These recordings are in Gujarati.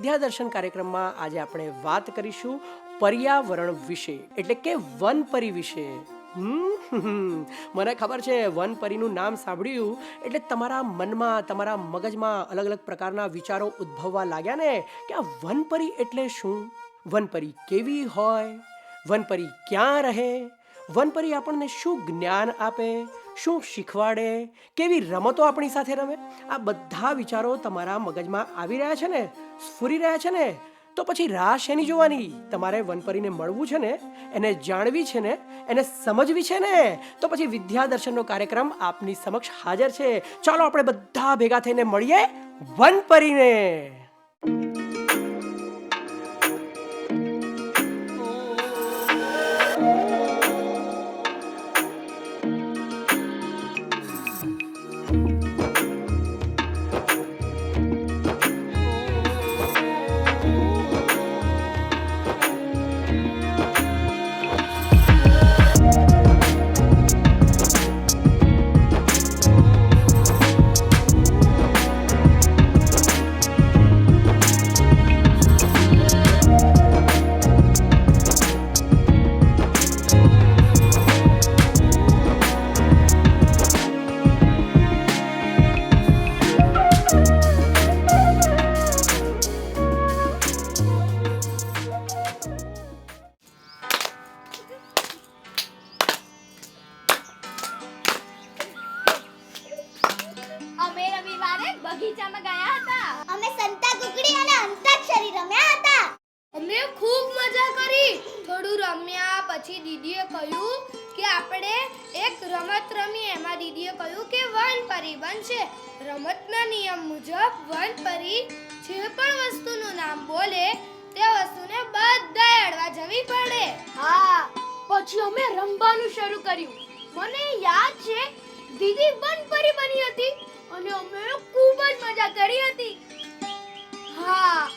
વિદ્યાદર્શન કાર્યક્રમમાં આજે આપણે વાત કરીશું પર્યાવરણ વિશે. એટલે કે વનપરી વિશે. મને ખબર છે, વનપરીનું નામ સાંભળ્યું. એટલે તમારા મનમાં, તમારા મગજમાં અલગ અલગ પ્રકારના વિચારો ઉદ્ભવવા લાગ્યા ને કે આ વનપરી એટલે શું? વનપરી કેવી હોય? વનપરી ક્યાં રહે? વનપરી આપણને શું જ્ઞાન આપે? શું શીખવાડે? કેવી રમતો આપણી સાથે રમે? આ બધા વિચારો તમારા મગજમાં આવી રહ્યા છે ને? સ્ફુરી રહ્યા છે ને, તો પછી રાહ શેની જોવાની? તમારે વનપરીને મળવું છે ને, એને જાણવી છે ને, એને સમજવી છે ને, તો પછી વિદ્યાદર્શનનો કાર્યક્રમ આપની સમક્ષ હાજર છે. ચાલો આપણે બધા ભેગા થઈને મળીએ વનપરીને. બનશે રમતના નિયમ મુજબ વન પરી જે પણ વસ્તુનું નામ બોલે તે વસ્તુને બધા અડવા જવી પડે. હા પછી અમે રમવાનું શરૂ કર્યું. મને યાદ છે દીદી વનપરી બની હતી અને અમે ખૂબ જ મજા કરી હતી. હા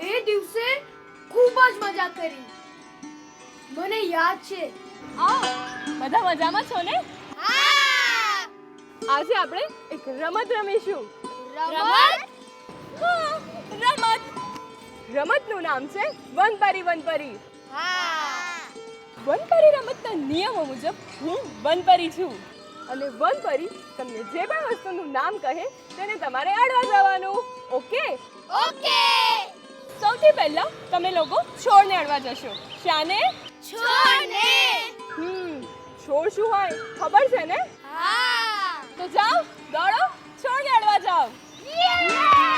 એ દિવસે ખૂબ જ મજા કરી. મને યાદ છે. આવો બધા મજામાં છો ને? આજે આપણે એક રમત રમીશું. રમત? રમત. રમતનું નામ છે વનપરી વનપરી વન વનપરી રમતના નિયમો મુજબ હું વનપરી છું. અને વનપરી તમને જે પણ વસ્તુનું નામ કહે તેને તમારે અડવા જવાનું. ઓકે? ઓકે. સૌથી પહેલા તમે લોકો છોડને અડવા જશો. શાને? છોડને. હમ. છોડ શું હોય? ખબર છે ને? હા. તો જાઓ દોડો છોડને અડવા જાઓ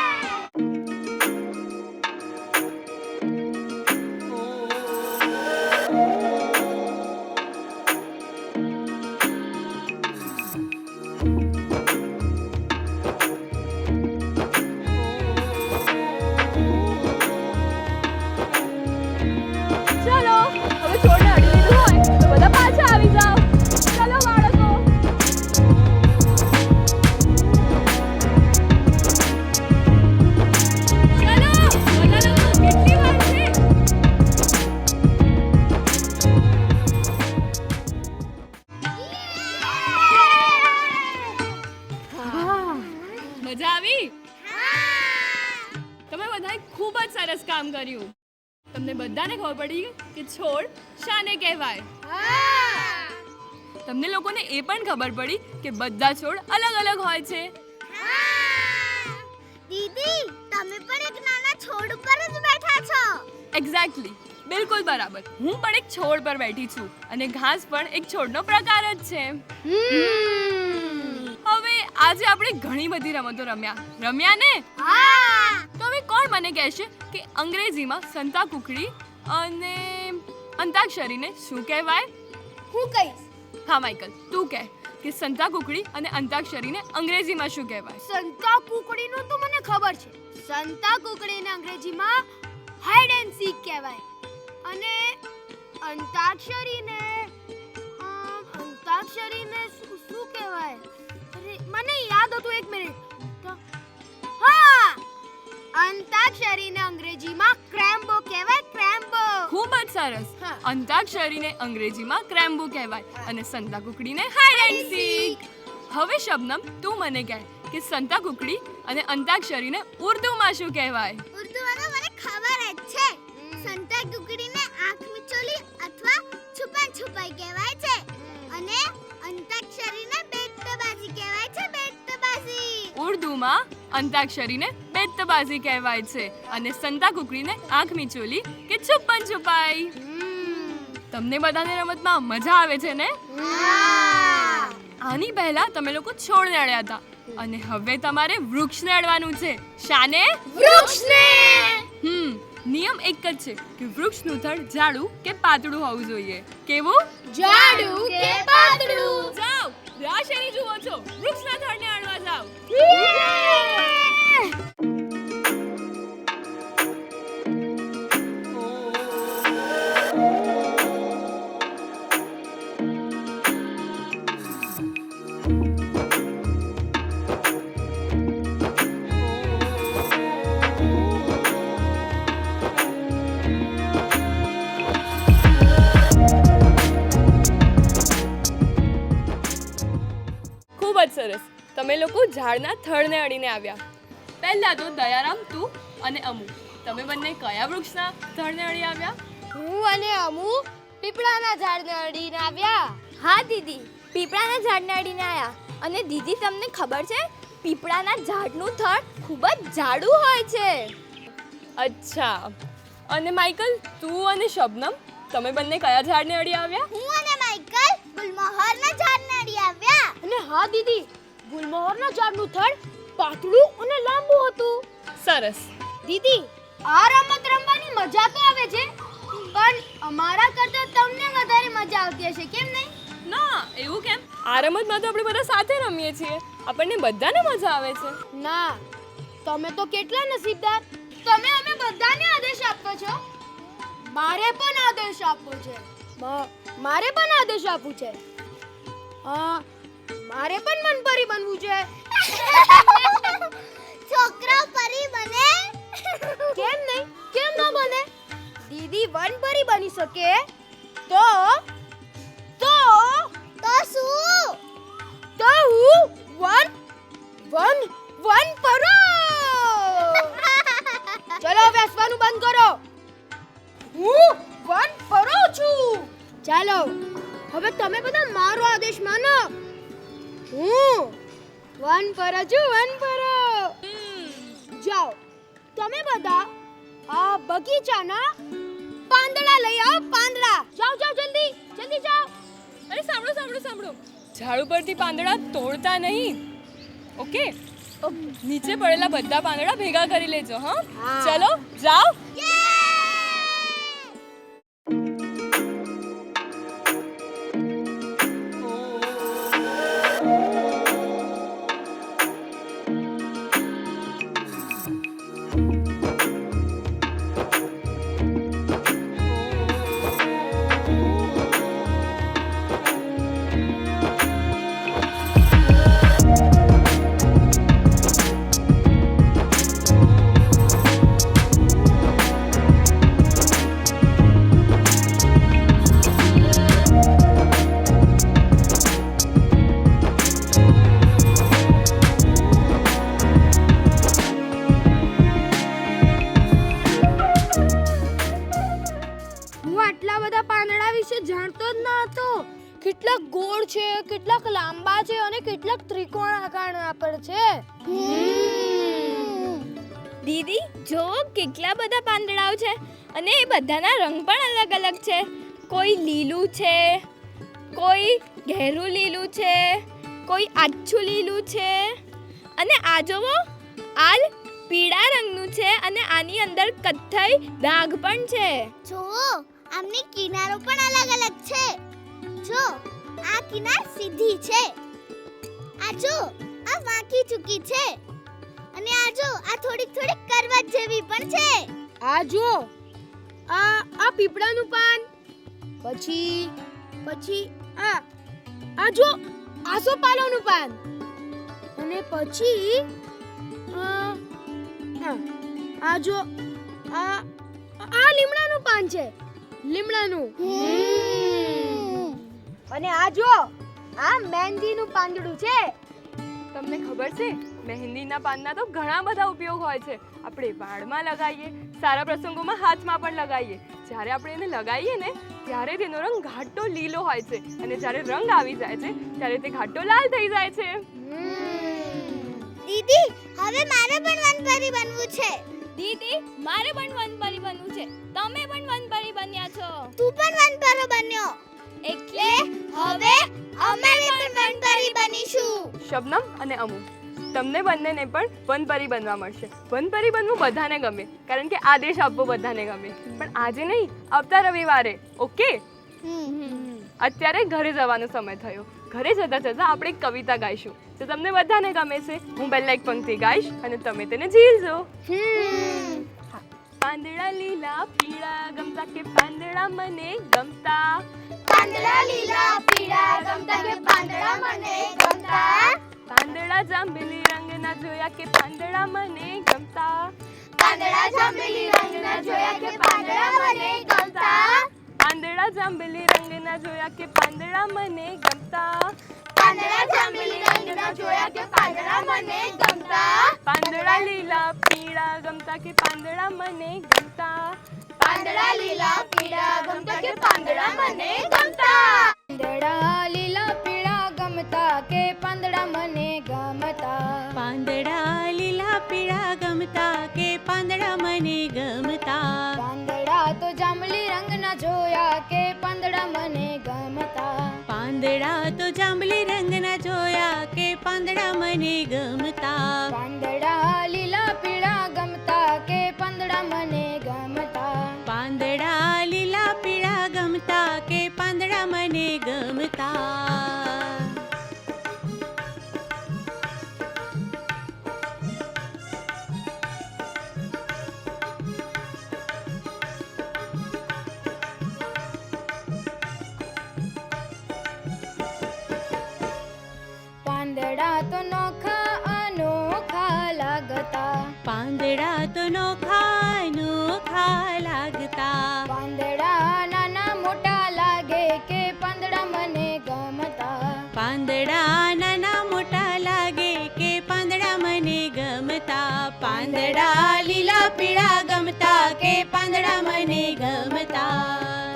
ખબર પડી કે બધા છોડ અલગ અલગ હોય છે. દીદી તમે પણ એક નાના છોડ ઉપર જ બેઠા છો. એક્ઝેક્ટલી બિલકુલ બરાબર. હું પણ એક છોડ પર બેઠી છું અને ઘાસ પણ એક છોડનો પ્રકાર જ છે. હવે આજે આપણે ઘણી બધી રમતો રમ્યા. રમ્યા ને? તો હવે કોણ મને કહેશે કે અંગ્રેજીમાં સંતા કુકડી અને અંતાક્ષરીને શું કહેવાય? હું કહીશ. હા માઇકલ તું કહે. કે સંતા કુકડી અને અંતાક્ષરીને અંગ્રેજીમાં શું કહેવાય? સંતા કુકડીનું તો મને ખબર છે. સંતા કુકડીને અંગ્રેજીમાં હાઇડ એન્ડ સીક કહેવાય. અને અંતાક્ષરીને અંતાક્ષરીને શું કહેવાય? મને યાદ હતું એક મિનિટ હા! અંતાક્ષરીને અંગ્રેજીમાં સરસ. અંતાક્ષરીને અંગ્રેજીમાં ક્રેમ્બો કહેવાય અને સંતા કુકડીને હાઈડ એન્ડ સીક હવે શબનમ તું મને કહે કે સંતા કુકડી અને અંતાક્ષરીને ઉર્દુમાં શું કહેવાય? ઉર્દુમાં તો મને ખબર જ છે. સંતા કુકડીને આંખ મિચોલી અથવા છુપન છુપાઈ કહેવાય છે. અને અંતાક્ષરીને બેટબાજી કહેવાય છે બેટબાજી. ઉર્દુમાં અંતાક્ષરીને બેત્તબાજી કહેવાય છે. અને સંતા કુકડીને આંખ મીચોલી કે છુપન છુપાઈ. તમને બધાને રમતમાં મજા આવે છે ને? આની પહેલા તમે લોકો છોડને અડ્યા હતા. અને હવે તમારે વૃક્ષને અડવાનું છે. શાને? વૃક્ષને! હમ નિયમ એક જ છે કે વૃક્ષનું થડ જાડું કે પાતળું હોવું જોઈએ. કેવું? જાડું કે પાતળું? જાઓ રાશેરી જુઓ છો. વૃક્ષના થડને અડવા જાઓ. સરસ. તમે લોકો ઝાડના થડને અડીને આવ્યા. પહેલા તો દયારામ તું અને અમુ. તમે બંને કયા વૃક્ષના થડને અડી આવ્યા? હું અને અમુ પીપળાના ઝાડને અડીને આવ્યા. હા દીદી. પીપળાના ઝાડને અડીને આવ્યા. અને દીદી તમને ખબર છે? પીપળાના ઝાડનું થડ ખૂબ જ જાડું હોય છે. અચ્છા. અને માઇકલ તું અને શબનમ? તમે બંને કયા ઝાડને અડી આવ્યા? હું અને માઈકલ ગુલમોહરના ઝાડને અડી આવ્યા. અને હા દીદી ગુલમોહરના ઝાડનું થડ પાતળું અને લાંબુ હતું. સરસ. દીદી આ રમત રમવાની મજા તો આવે છે પણ અમારા કરતા તમને વધારે મજા આવતી હશે કેમ નહીં? ના એવું કેમ? આ રમતમાં તો આપણે બધા સાથે રમીએ છીએ. આપણને બધાને મજા આવે છે. ના તમે તો કેટલા નસીબદાર. તમે અમે બધાને આદેશ આપો છો. મારે પણ આદેશ આપવો છે. મારે પણ આદેશ આપવું છે. હા મારે પણ મનપરી બનવું છે. છોકરા પરી બને. કેમ નહીં? કેમ ન બને? દીદી વનપરી બની શકે તો? તો? તો શું? તો હું વન વન વન પરો ચાલો હવે તમે બધા મારો આદેશ માનો. હું વન પર છું વન પર. જાઓ. તમે બધા આ બગીચાના પાંદડા લઈ આવો પાંદડા. જાઓ જાઓ જલ્દી જલ્દી જાઓ. અરે સાંભળો સાંભળો સાંભળો. ઝાડ ઉપરથી પાંદડા તોડતા નહીં. ઓકે? નીચે પડેલા બધા પાંદડા ભેગા કરી લેજો હા? હા. ચલો જાઓ. કેટલાક લાંબા છે અને કેટલાક ત્રિકોણ આકારના પર છે. દીદી જો કેટલા બધા પાંદડાઓ છે અને એ બધાના રંગ પણ અલગ અલગ છે. કોઈ લીલું છે કોઈ ઘેરું લીલું છે કોઈ આછું લીલું છે. અને આ જોવો આ પીળા રંગનું છે અને આની અંદર કથ્થઈ દાગ પણ છે. જુઓ આમની કિનારો પણ અલગ અલગ છે. જો આ કિનાર સીધી છે. આ જો આ વાંકી ચૂકી છે. અને આ જો આ થોડીક થોડીક કરવત જેવી પણ છે. આ જો આ આ પીપળાનું પાન. પછી પછી આ આ જો આસોપાલવનું પાન. અને પછી આ જો આ આ લીમડાનું પાન છે. લીમડાનું. અને આ જો આ મહેંદીનું પાંદડું છે. તમને ખબર છે મહેંદીના પાનના તો ઘણા બધા ઉપયોગ હોય છે. આપણે વાળમાં લગાવીએ સારા પ્રસંગોમાં હાથમાં પણ લગાવીએ. જ્યારે આપણે એને લગાવીએ ને ત્યારે તેનો રંગ ઘાટો લીલો હોય છે. અને જ્યારે રંગ આવી જાય છે ત્યારે તે ઘાટો લાલ થઈ જાય છે. દીદી હવે મારે પણ વનપરી બનવું છે. દીદી મારે પણ વનપરી બનવું છે. શબનમ અને અમુ તમને બંનેને પણ વનપરી બનવા મળશે. વનપરી બનવું બધાને ગમે કારણ કે આદેશ આપવો બધાને ગમે. પણ આજે નહીં આવતા રવિવારે ઓકે? અત્યારે ઘરે જવાનો સમય થયો. ઘરે જતા જતા આપણે એક કવિતા ગાઈશું. તો તમને બધાને ગમે છે. હું પહેલાં એક પંક્તિ ગાઈશ અને તમે તેને ઝીલજો. પાંદડા લીલા પીળા ગમતા કે પાંદડા મને ગમતા પાંદડા લીલા પીળા ગમતા કે પાંદડા મને ગમતા પાંદડા જાંબલી રંગના જોયા કે પાંદડા મને ગમતા પાંદડા જાંબલી રંગના જોયા કે પાંદડા મને ગમતા પાંદડા જાંબલી રંગના જોયા કે પાંદડા મને ગમતા પાંદડા જાંબલી રંગના જોયા કે પાંદડા મને ગમતા પાંદડા લીલા પીળા ગમતા કે પાંદડા મને ગમતા પાંદડા લીલા પીળા ગમતા કે પાંદડા મને ગમતા પાંદડા લીલા પીળા ગમતા કે પાંદડા મને ગમતા? પાંદડા લીલા પીળા ગમતા કે પાંદડા મને ગમતા? પાંદડા તો જાંબલી રંગના જોયા કે પાંદડા મને ગમતા? પાંદડા તો જાંબલી રંગના જોયા કે પાંદડા મને ગમતા? પાંદડા નાના મોટા લાગે કે પાંદડા મને ગમતા? પાંદડા લીલા પીળા ગમતા કે પાંદડા મને ગમતા?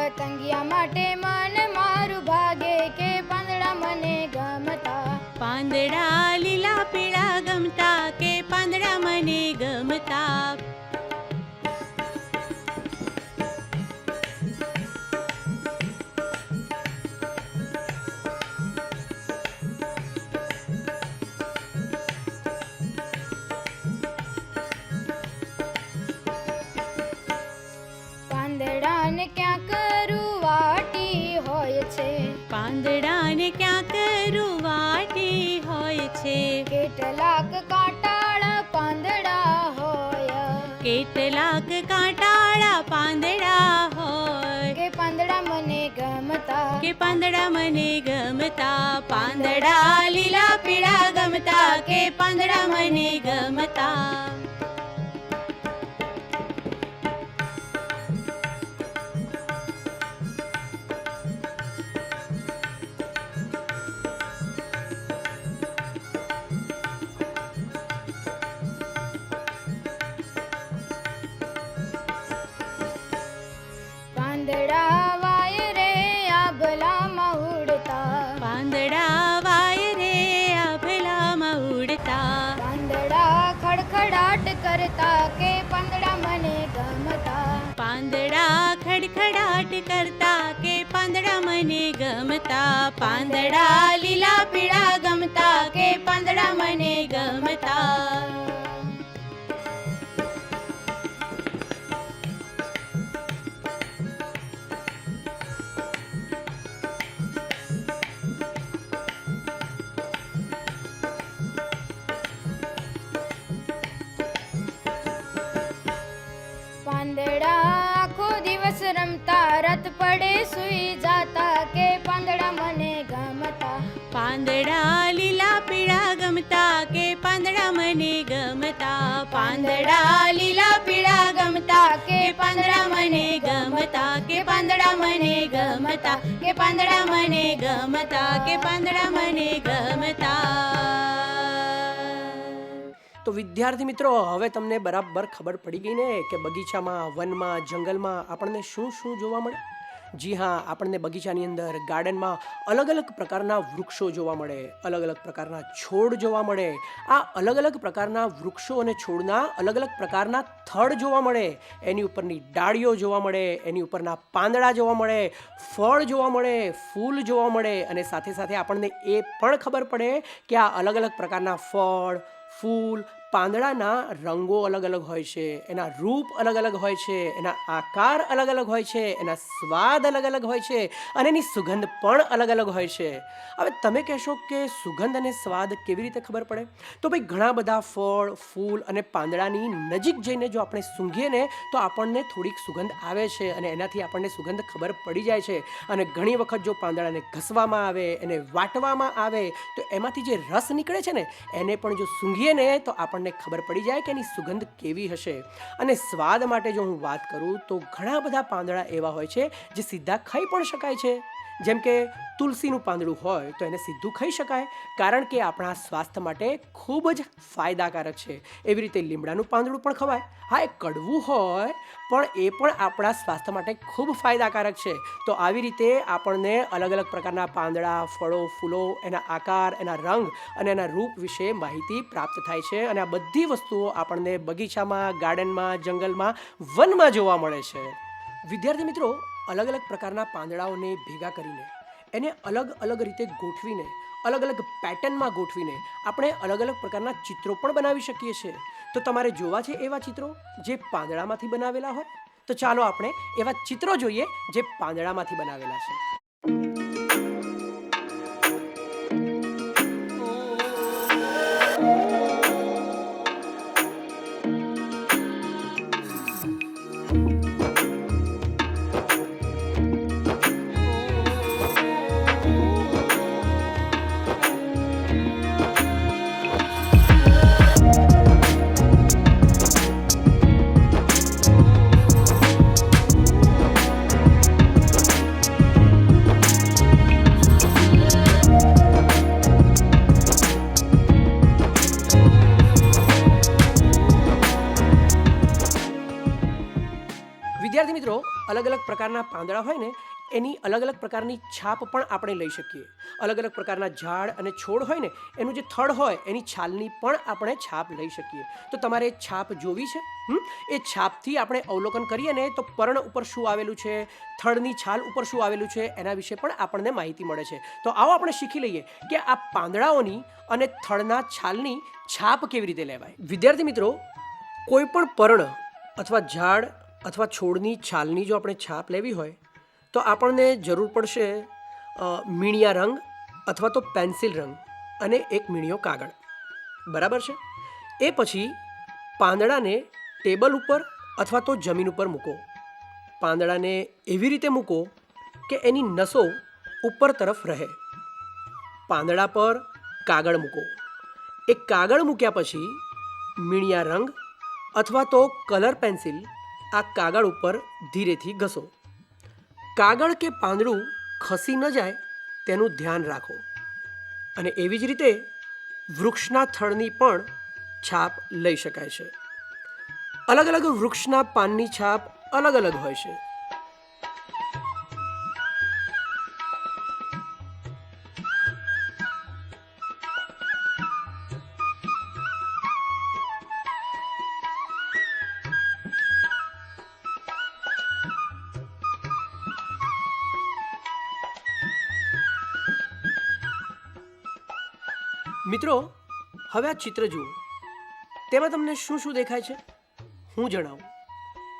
પતંગિયા માટે મન મારું ભાગે કે પાંદડા મને ગમતા પાંદડા લીલા પીળા ગમતા કે પાંદડા મને ગમતા કેટલાક કાંટાળા પાંદડા હોય કે પાંદડા મને ગમતા કે પાંદડા મને ગમતા પાંદડા લીલા પીળા ગમતા કે પાંદડા મને ગમતા ખડખડાટ કરતા કે પાંદડા મને ગમતા પાંદડા ખડખડાટ કરતા કે પાંદડા મને ગમતા પાંદડા લીલા પીળા ગમતા કે પાંદડા મને ગમતા રાત પડે સુઈ જાતા કે પાંદડા મને ગમતા? પાંદડા લીલા પીળા ગમતા કે પાંદડા મને ગમતા? પાંદડા લીલા પીળા ગમતા કે પાંદડા મને ગમતા? કે પાંદડા મને ગમતા? કે પાંદડા મને ગમતા? કે પાંદડા મને ગમતા? તો વિદ્યાર્થી મિત્રો, હવે તમને બરાબર ખબર પડી ગઈ ને કે બગીચામાં, વનમાં, જંગલમાં આપણને શું શું જોવા મળે? જી હા, આપણને બગીચાની અંદર ગાર્ડનમાં અલગ અલગ પ્રકારના વૃક્ષો જોવા મળે, અલગ અલગ પ્રકારના છોડ જોવા મળે. આ અલગ અલગ પ્રકારના વૃક્ષો અને છોડના અલગ અલગ પ્રકારના થડ જોવા મળે. એની ઉપરની ડાળીઓ જોવા મળે, એની ઉપરના પાંદડા જોવા મળે, ફળ જોવા મળે, ફૂલ જોવા મળે અને સાથે સાથે આપણને એ પણ ખબર પડે કે આ અલગ અલગ પ્રકારના ફળ ફૂલ પાંદડાના રંગો અલગ અલગ હોય છે, એના રૂપ અલગ અલગ હોય છે, એના આકાર અલગ અલગ હોય છે, એના સ્વાદ અલગ અલગ હોય છે અને એની સુગંધ પણ અલગ અલગ હોય છે. હવે તમે કહેશો કે સુગંધ અને સ્વાદ કેવી રીતે ખબર પડે? તો ભાઈ ઘણા બધા ફળ, ફૂલ અને પાંદડાની નજીક જઈને જો આપણે સૂંઘીએ ને, તો આપણને થોડીક સુગંધ આવે છે અને એનાથી આપણને સુગંધ ખબર પડી જાય છે. અને ઘણી વખત જો પાંદડાને ઘસવામાં આવે, એને વાટવામાં આવે, તો એમાંથી જે રસ નીકળે છે ને, એને પણ જો સૂંઘીએ ને, તો આપણને ખબર પડી જાય કે એની સુગંધ કેવી હશે. અને સ્વાદ માટે જો હું વાત કરું તો ઘણા બધા પાંદડા એવા હોય છે જે સીધા ખાઈ પણ શકાય છે. જેમ કે તુલસીનું પાંદડું હોય તો એને સીધું ખાઈ શકાય, કારણ કે આપણા સ્વાસ્થ્ય માટે ખૂબ જ ફાયદાકારક છે. એવી રીતે લીમડાનું પાંદડું પણ ખવાય. હા, એ કડવું હોય, પણ એ પણ આપણા સ્વાસ્થ્ય માટે ખૂબ ફાયદાકારક છે. તો આવી રીતે આપણને અલગ અલગ પ્રકારના પાંદડા, ફળો, ફૂલો, એના આકાર, એના રંગ અને એના રૂપ વિશે માહિતી પ્રાપ્ત થાય છે અને આ બધી વસ્તુઓ આપણને બગીચામાં, ગાર્ડનમાં, જંગલમાં વનમાં જોવા મળે છે. વિદ્યાર્થી મિત્રો અલગ અલગ પ્રકારના પાંદડાઓને ભેગા કરીને, એને અલગ અલગ રીતે ગોઠવીને અલગ અલગ પેટર્નમાં ગોઠવીને આપણે અલગ અલગ પ્રકારના ચિત્રો પણ બનાવી શકીએ છીએ. તો તમારે જોવા છે એવા ચિત્રો જે પાંદડામાંથી બનાવેલા હોય? તો ચાલો આપણે એવા ચિત્રો જોઈએ જે પાંદડામાંથી બનાવેલા છે. વિદ્યાર્થી મિત્રો અલગ અલગ પ્રકારના પાંદડા હોય ને, એની અલગ અલગ પ્રકારની છાપ પણ આપણે લઈ શકીએ. અલગ અલગ પ્રકારના ઝાડ અને છોડ હોય ને, એનું જે થડ હોય, એની છાલની પણ આપણે છાપ લઈ શકીએ. તો તમારે છાપ જોવી છે? એ છાપથી આપણે અવલોકન કરીએ ને, તો પર્ણ ઉપર શું આવેલું છે, થડની છાલ ઉપર શું આવેલું છે, એના વિશે પણ આપણને માહિતી મળે છે. તો આવો આપણે શીખી લઈએ કે આ પાંદડાઓની અને થડના છાલની છાપ કેવી રીતે લેવાય. વિદ્યાર્થી મિત્રો, કોઈ પણ પર્ણ અથવા ઝાડ અથવા છોડની છાલની જો આપણે છાપ લેવી હોય, તો આપણને જરૂર પડશે મીણિયા રંગ અથવા તો પેન્સિલ રંગ અને એક મીણિયો કાગળ. બરાબર છે? એ પછી પાંદડાને ટેબલ ઉપર અથવા તો જમીન ઉપર મૂકો. પાંદડાને એવી રીતે મૂકો કે એની નસો ઉપર તરફ રહે. પાંદડા પર કાગળ મૂકો. એ કાગળ મૂક્યા પછી મીણિયા રંગ અથવા તો કલર પેન્સિલ આ કાગળ ઉપર ધીરેથી ઘસો. કાગળ કે પાંદડું ખસી ન જાય તેનું ધ્યાન રાખો. અને એવી જ રીતે વૃક્ષના થડની પણ છાપ લઈ શકાય છે. અલગ અલગ વૃક્ષના પાનની છાપ અલગ અલગ હોય છે. મિત્રો, હવે આ ચિત્ર જુઓ. તેમાં તમને શું શું દેખાય છે? હું જણાવું.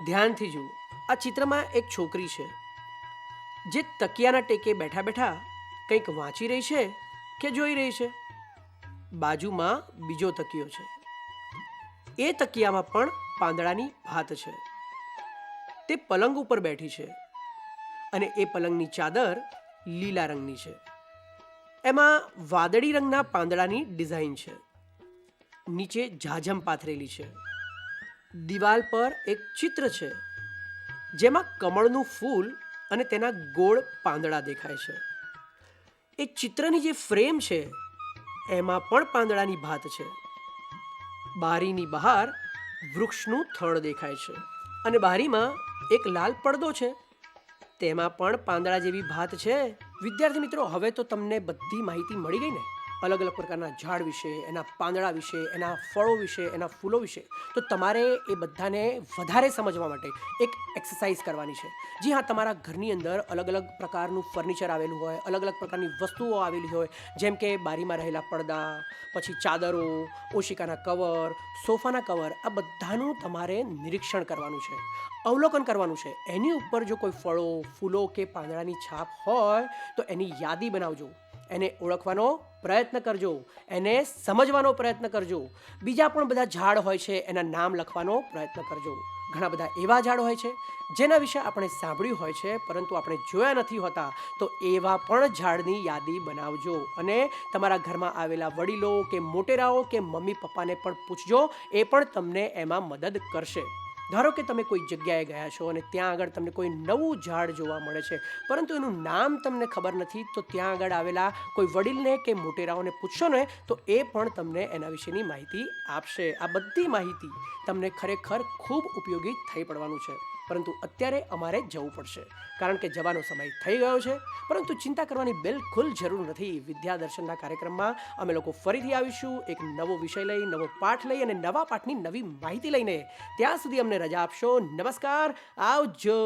ધ્યાનથી જુઓ. આ ચિત્રમાં એક છોકરી છે, જે તકિયાના ટેકે બેઠા બેઠા કંઈક વાંચી રહી છે કે જોઈ રહી છે. બાજુમાં બીજો તકિયો છે. એ તકિયામાં પણ પાંદડાની ભાત છે. તે પલંગ ઉપર બેઠી છે અને એ પલંગની ચાદર લીલા રંગની છે. એમાં વાદળી રંગના પાંદડાની ડિઝાઇન છે. નીચે ઝાઝમ પાથરેલી છે. દિવાલ પર એક ચિત્ર છે. જેમાં કમળનું ફૂલ અને તેના ગોળ પાંદડા દેખાય છે. એ ચિત્રની જે ફ્રેમ છે, એમાં પણ પાંદડાની ભાત છે. બારીની બહાર વૃક્ષનું થડ દેખાય છે અને બારીમાં એક લાલ પડદો છે. તેમાં પણ પાંદડા જેવી ભાત છે. વિદ્યાર્થી મિત્રો હવે તો તમને બધી માહિતી મળી ગઈ ને? અલગ અલગ પ્રકારના ઝાડ વિશે, એના પાંદડા વિશે, એના ફળો વિશે, એના ફૂલો વિશે. તો તમારે એ બધાને વધારે સમજવા માટે એક એક્સરસાઇઝ કરવાની છે. જી હા, તમારા ઘરની અંદર અલગ અલગ પ્રકારનું ફર્નિચર આવેલું હોય અલગ અલગ પ્રકારની વસ્તુઓ આવેલી હોય, જેમ કે બારીમાં રહેલા પડદા, પછી ચાદરો, ઓશિકાના કવર, સોફાના કવર, આ બધાનું તમારે નિરીક્ષણ કરવાનું છે. અવલોકન કરવાનું છે. એની ઉપર જો કોઈ ફળો, ફૂલો કે પાંદડાની છાપ હોય, તો એની યાદી બનાવજો. એને ઓળખવાનો પ્રયત્ન કરજો. એને સમજવાનો પ્રયત્ન કરજો. બીજા પણ બધા ઝાડ હોય છે, એના નામ લખવાનો પ્રયત્ન કરજો. ઘણા બધા એવા ઝાડ હોય છે, જેના વિશે આપણે સાંભળ્યું હોય છે, પરંતુ આપણે જોયા નથી હોતા, તો એવા પણ ઝાડની યાદી બનાવજો. અને તમારા ઘરમાં આવેલા વડીલો કે મોટેરાઓ કે મમ્મી પપ્પાને પણ પૂછજો, એ પણ તમને એમાં મદદ કરશે. ધારો કે તમે કોઈ જગ્યાએ ગયા છો અને ત્યાં આગળ તમને કોઈ નવું ઝાડ જોવા મળે છે, પરંતુ એનું નામ તમને ખબર નથી, તો ત્યાં આગળ આવેલા કોઈ વડીલને કે મોટેરાઓને પૂછશો ને, તો એ પણ તમને એના વિશેની માહિતી આપશે. આ બધી માહિતી તમને ખરેખર ખૂબ ઉપયોગી થઈ પડવાનું છે. પરંતુ અત્યારે અમારે જવું પડશે. કારણ કે જવાનો સમય થઈ ગયો છે, પરંતુ ચિંતા કરવાની બિલકુલ જરૂર નથી. વિદ્યા દર્શનના કાર્યક્રમમાં અમે લોકો ફરીથી આવીશું, એક નવો વિષય લઈ, નવો પાઠ લઈ અને નવા પાઠની નવી માહિતી લઈને. ત્યાં સુધી અમને રજા આપશો. નમસ્કાર. આવજો.